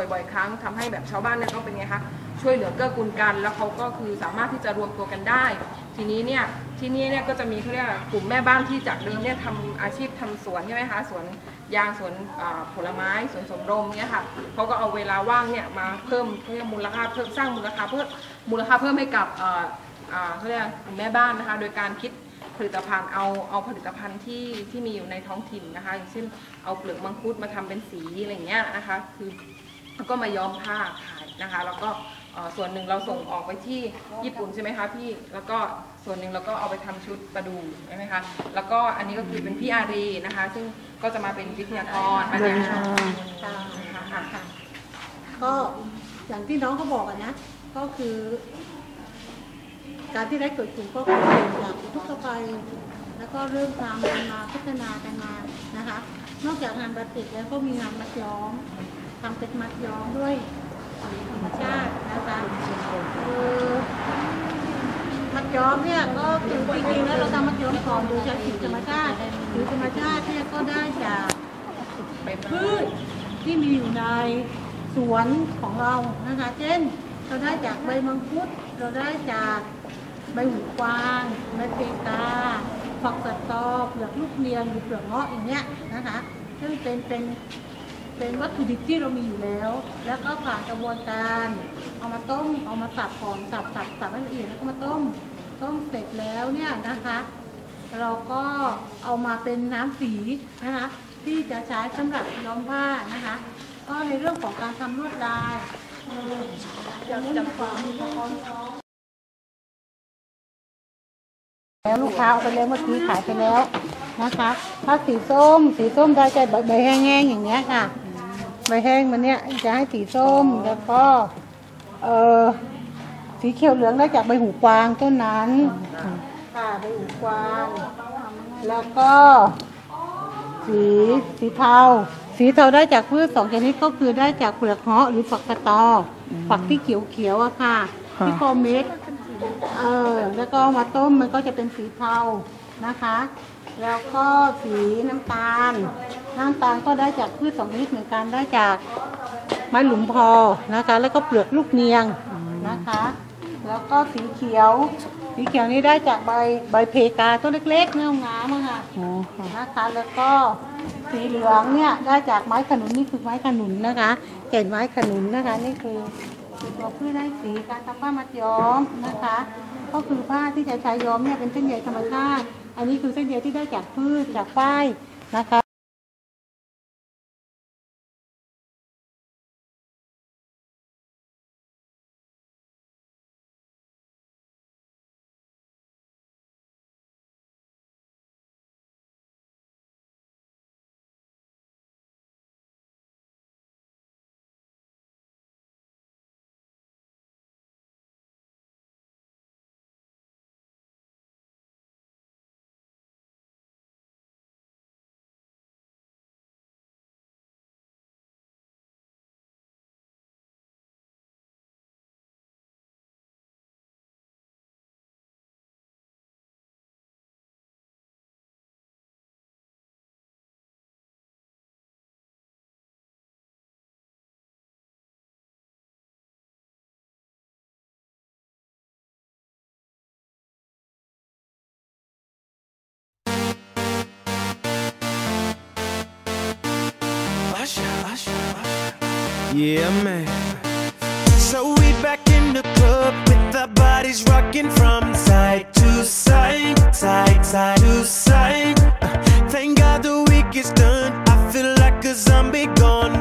บ่อยๆครั้งทำให้แบบชาวบ้านเนี่ยก็เป็นไงคะช่วยเหลือเกื้อกูลกัน แล้วเขาก็คือสามารถที่จะรวมตัวกันได้ ทีนี้เนี่ยที่นี่เนี่ยก็จะมีเขาเรียกกลุ่มแม่บ้านที่จากเดิมเนี่ยทำอาชีพทำสวนใช่ไหมคะสวนยางสวนผลไม้สวนสมรมเนี่ยค่ะเขาก็เอาเวลาว่างเนี่ยมาเพิ่มเขาเรียกมูลค่าเพิ่มสร้างมูลค่าเพิ่มมูลค่าเพิ่มให้กับเขาเรียกกลุ่มแม่บ้านนะคะ โดยการคิดผลิตภัณฑ์เอาเอาผลิตภัณฑ์ที่ที่มีอยู่ในท้องถิ่นนะคะ อย่างเช่นเอาเปลือกมังคุดมาทำเป็นสีอะไรเงี้ยนะคะ คือ ก็มาย้อมผ้าขายนะคะ แล้วก็เอ่อส่วนหนึ่งเราส่งออกไปที่ญี่ปุ่นใช่ไหมคะพี่ แล้วก็ส่วนหนึ่งเราก็เอาไปทำชุดประดูใช่ไหมคะ แล้วก็อันนี้ก็คือเป็นพี่อารีนะคะ ซึ่งก็จะมาเป็นวิทยากรบรรยายงานนะคะอะค่ะก็อย่างที่น้องเขาบอกอะนะ ก็คือ การที่ได้เกิดกลุ่มก็คือจากทุกข์ไปแล้วก็เริ่มทำกันมาพัฒนากันมานะคะ นอกจากงานบาติกแล้วก็มีงานมัดย้อม ทำเป็นมัดย้อมด้วยธรรมชาตินะคะคือมัดย้อมเนี่ยก็คือจริงๆแล้วเราทำมัดย้อมก่อนโดยใช้สีธรรมชาติสีธรรมชาติเนี่ยก็ได้จากพืชที่มีอยู่ในสวนของเรานะคะ เช่น เราได้จากใบมังคุด เราได้จากใบหูกวางใบเพกาฝักสะตอเปลือกลูกเนียงหรือเปลือกเงาะอย่างเงี้ยนะคะ ซึ่งเป็นเป็น เป็นวัตถุดิบที่เรามีอยู่แล้ว แล้วก็ผ่านกระบวนการ เอามาต้ม เอามาสับก่อนสับสับสับให้ละเอียดแล้วก็มาต้ม ต้มเสร็จแล้วเนี่ยนะคะ เราก็เอามาเป็นน้ำสีนะคะ ที่จะใช้สำหรับย้อมผ้านะคะ ก็ในเรื่องของการทำลวดลายจะมุ่งความมีความแล้วลูกค้าเอาไปแล้วเมื่อกี้ขายไปแล้วนะคะถ้าสีส้ม สีส้มได้ใจใบแห้งๆอย่างเงี้ยค่ะ ใบแห้งมันเนี้ยจะให้สีส้มแล้วก็เออสีเขียวเหลืองได้จากใบหูกวางต้นนั้นค่ะใบหูกวาง แล้วก็สีสีเทา สีเทาได้จากพืชสองชนิดก็คือได้จากเปลือกเงาะหรือฝักกระตออฝักที่เขียวๆอะค่ะค่ะที่โคอเม็ด เออ แล้วก็มาต้มมันก็จะเป็นสีเทานะคะ แล้วก็สีน้ำตาล น้ำตาลก็ได้จากพืชสองชนิดเหมือนกันได้จากไม้หลุมพอนะคะ แล้วก็เปลือกลูกเนียงนะคะ แล้วก็สีเขียว สีเขียวนี่ได้จากใบใบเพกาต้นเล็กๆเนื้องามอะค่ะอ๋อค่ะนะคะ แล้วก็สีเหลืองเนี่ยได้จากไม้ขนุนนี่คือไม้ขนุนนะคะแก่นไม้ขนุนนะคะนี่คือ ตัวพืชได้สีการทำผ้ามัดย้อมนะคะ ก็คือผ้าที่จะใช้ย้อมเนี่ยเป็นเส้นใยธรรมชาติ อันนี้คือเส้นใยที่ได้จากพืชจากฝ้ายนะคะ Yeah, man. So we back in the club with our bodies rocking from side to side, side, side to side. Uh, thank God the week is done. I feel like a zombie gone